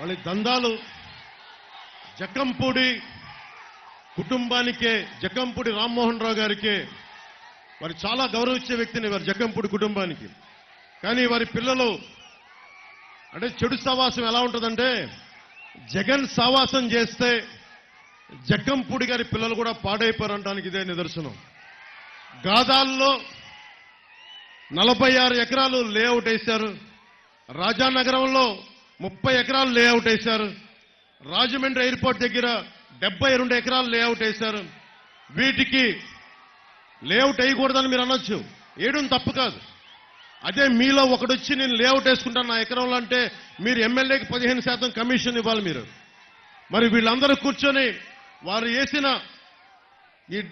వాళ్ళ దందాలు జక్కంపూడి కుటుంబానికే జక్కంపూడి రామ్మోహన్ రావు గారికే వారు చాలా గౌరవించే వ్యక్తిని వారి జక్కంపూడి కుటుంబానికి. కానీ వారి పిల్లలు అంటే చెడు సావాసం ఎలా ఉంటుందంటే జగన్ సావాసం చేస్తే జగ్గంపూడి గారి పిల్లలు కూడా పాడైపోరనడానికి ఇదే నిదర్శనం. గాదాల్లో నలభై ఆరు ఎకరాలు లేఅవుట్ వేశారు. రాజానగరంలో ముప్పై ఎకరాలు లేఅవుట్ వేశారు. రాజమండ్రి ఎయిర్పోర్ట్ దగ్గర డెబ్బై రెండు ఎకరాలు లేఅవుట్ వేశారు. వీటికి లేఅవుట్ వేయకూడదని మీరు అనొచ్చు. వేయడం తప్పు కాదు. అదే మీలో ఒకడొచ్చి నేను లేఅవుట్ వేసుకుంటాను నా ఎకరంలో అంటే మీరు ఎమ్మెల్యేకి పదిహేను శాతం కమిషన్ ఇవ్వాలి మీరు. మరి వీళ్ళందరూ కూర్చొని వారు వేసిన ఈ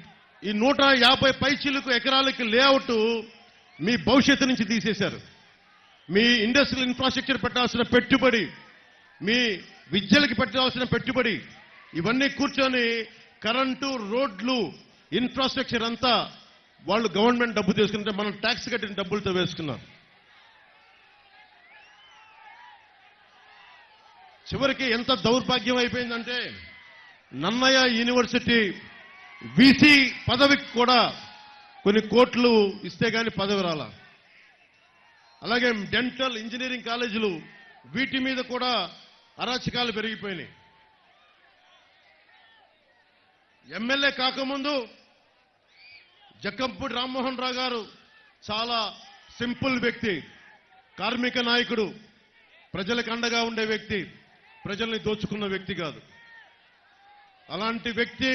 ఈ నూట యాభై పైచీలకు ఎకరాలకి లేఅవుట్ మీ భవిష్యత్తు నుంచి తీసేశారు. మీ ఇండస్ట్రియల్ ఇన్ఫ్రాస్ట్రక్చర్ పెట్టాల్సిన పెట్టుబడి మీ విద్యలకి పెట్టాల్సిన పెట్టుబడి ఇవన్నీ కూర్చొని కరెంటు రోడ్లు ఇన్ఫ్రాస్ట్రక్చర్ అంతా వాళ్ళు గవర్నమెంట్ డబ్బు తీసుకుంటే మనం ట్యాక్స్ కట్టిన డబ్బులతో వేసుకున్నారు చివరికి ఎంత దౌర్భాగ్యం అయిపోయిందంటే నన్నయ్య యూనివర్సిటీ వీసీ పదవికి కూడా కొన్ని కోట్లు ఇస్తే కానీ పదవి రాలా. అలాగే డెంటల్ ఇంజనీరింగ్ కాలేజీలు వీటి మీద కూడా అరాచకాలు పెరిగిపోయినాయి. ఎమ్మెల్యే కాకముందు జక్కంపూడి రామ్మోహన్ రావు గారు చాలా సింపుల్ వ్యక్తి కార్మిక నాయకుడు ప్రజలకు అండగా ఉండే వ్యక్తి ప్రజల్ని దోచుకున్న వ్యక్తి కాదు. అలాంటి వ్యక్తి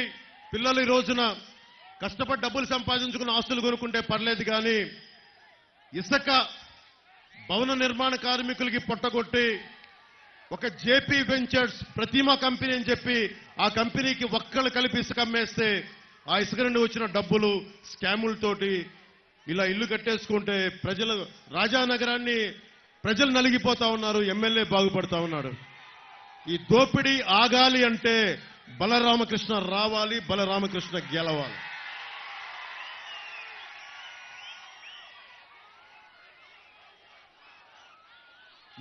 పిల్లలు ఈ రోజున కష్టపడి డబ్బులు సంపాదించుకున్న ఆస్తులు కొనుక్కుంటే పర్లేదు కానీ ఇసుక భవన నిర్మాణ కార్మికులకి పొట్టగొట్టి ఒక జేపీ వెంచర్స్ ప్రతిమా కంపెనీ అని చెప్పి ఆ కంపెనీకి ఒక్కళ్ళు కలిపి ఇసుక అమ్మేస్తే ఆ ఇసుక నుండి వచ్చిన డబ్బులు స్కాములతోటి ఇలా ఇల్లు కట్టేసుకుంటే ప్రజలు రాజానగరాన్ని ప్రజలు నలిగిపోతా ఉన్నారు ఎమ్మెల్యే బాగుపడతా ఉన్నాడు. ఈ దోపిడీ ఆగాలి అంటే బలరామకృష్ణ రావాలి బలరామకృష్ణ గెలవాలి.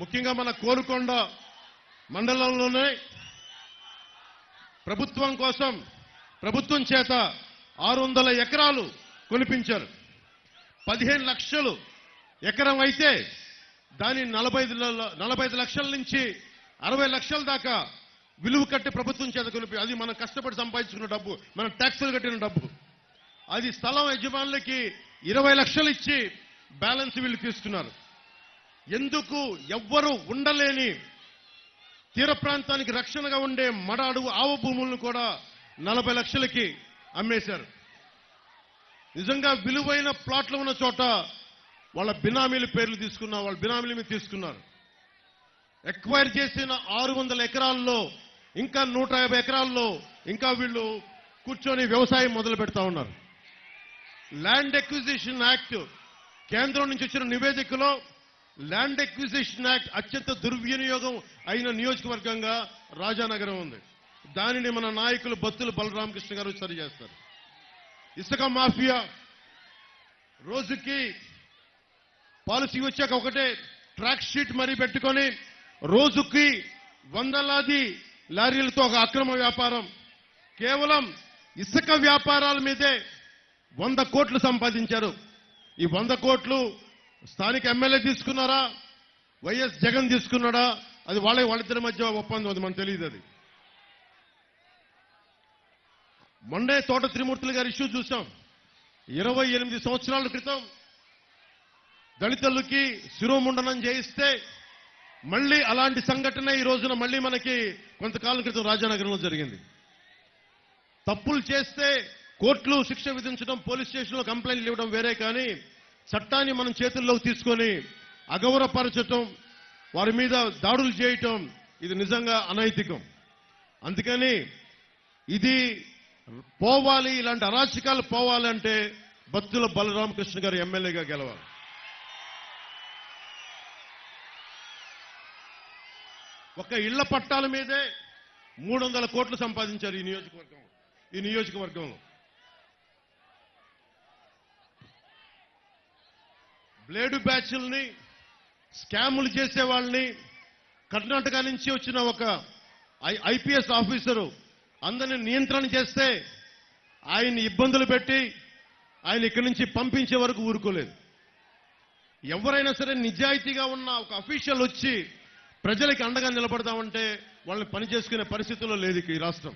ముఖ్యంగా మన కోరుకొండ మండలంలోనే ప్రభుత్వం కోసం ప్రభుత్వం చేత ఆరు వందల ఎకరాలు కొనిపించారు. పదిహేను లక్షలు ఎకరం అయితే దాని నలభై నలభై లక్షల నుంచి అరవై లక్షల దాకా విలువ కట్టి ప్రభుత్వం చేత కొనిపి అది మనం కష్టపడి సంపాదించుకున్న డబ్బు మనం ట్యాక్సులు కట్టిన డబ్బు. అది స్థలం యజమానులకి ఇరవై లక్షలు ఇచ్చి బ్యాలెన్స్ వీళ్ళు తీసుకున్నారు. ఎందుకు ఎవ్వరూ ఉండలేని తీర ప్రాంతానికి రక్షణగా ఉండే మడ అడుగు ఆవ భూములను కూడా నలభై లక్షలకి అమ్మేశారు. నిజంగా విలువైన ప్లాట్లు ఉన్న చోట వాళ్ళ బినామీల పేర్లు తీసుకున్న వాళ్ళ బినామీల మీద తీసుకున్నారు. ఎక్వైర్ చేసిన ఆరు వందల ఎకరాల్లో ఇంకా నూట యాభై ఎకరాల్లో ఇంకా వీళ్ళు కూర్చొని వ్యవసాయం మొదలు పెడతా ఉన్నారు. ల్యాండ్ ఎక్విజిషన్ యాక్ట్ కేంద్రం నుంచి వచ్చిన నివేదికలో ల్యాండ్ ఎక్విజిషన్ యాక్ట్ అత్యంత దుర్వినియోగం అయిన నియోజకవర్గంగా రాజానగరం ఉంది. దానిని మన నాయకులు బత్తులు బలరామకృష్ణ గారు సరి చేస్తారు. ఇసుక మాఫియా రోజుకి పాలసీ వచ్చాక ఒకటే ట్రాక్ షీట్ మరీ పెట్టుకొని రోజుకి వందలాది లారీలతో ఒక అక్రమ వ్యాపారం. కేవలం ఇసుక వ్యాపారాల మీదే వంద కోట్లు సంపాదించారు. ఈ వంద కోట్లు స్థానిక ఎమ్మెల్యే తీసుకున్నారా? వైఎస్ జగన్ తీసుకున్నాడా? అది వాళ్ళ వాళ్ళిద్దరి మధ్య ఒప్పందం అది మనకు తెలియదు అది. మొన్నే తోట త్రిమూర్తులు గారి ఇష్యూ చూసాం. ఇరవై ఎనిమిది సంవత్సరాల క్రితం దళితులకి శిరోముండనం చేయిస్తే మళ్ళీ అలాంటి సంఘటన ఈ రోజున మళ్ళీ మనకి కొంతకాలం క్రితం రాజానగరంలో జరిగింది. తప్పులు చేస్తే కోర్టులు శిక్ష విధించడం పోలీస్ స్టేషన్లో కంప్లైంట్లు ఇవ్వడం వేరే కానీ చట్టాన్ని మనం చేతుల్లోకి తీసుకొని అగౌరవపరచటం వారి మీద దాడులు చేయటం ఇది నిజంగా అనైతికం. అందుకని ఇది పోవాలి ఇలాంటి అరాచకాలు పోవాలంటే బత్తుల బలరామకృష్ణ గారు ఎమ్మెల్యేగా గెలవాలి. ఒక ఇళ్ళ పట్టాల మీదే మూడు వందల కోట్లు సంపాదించారు ఈ నియోజకవర్గం ఈ నియోజకవర్గంలో. బ్లేడు బ్యాచ్ల్ని స్కాములు చేసే వాళ్ళని కర్ణాటక నుంచి వచ్చిన ఒక ఐపీఎస్ ఆఫీసరు అందరిని నియంత్రణ చేస్తే ఆయన్ని ఇబ్బందులు పెట్టి ఆయన ఇక్కడి నుంచి పంపించే వరకు ఊరుకోలేదు. ఎవరైనా సరే నిజాయితీగా ఉన్న ఒక అఫీషియల్ వచ్చి ప్రజలకి అండగా నిలబడతామంటే వాళ్ళని పని చేసుకునే పరిస్థితుల్లో లేదు ఈ రాష్ట్రం.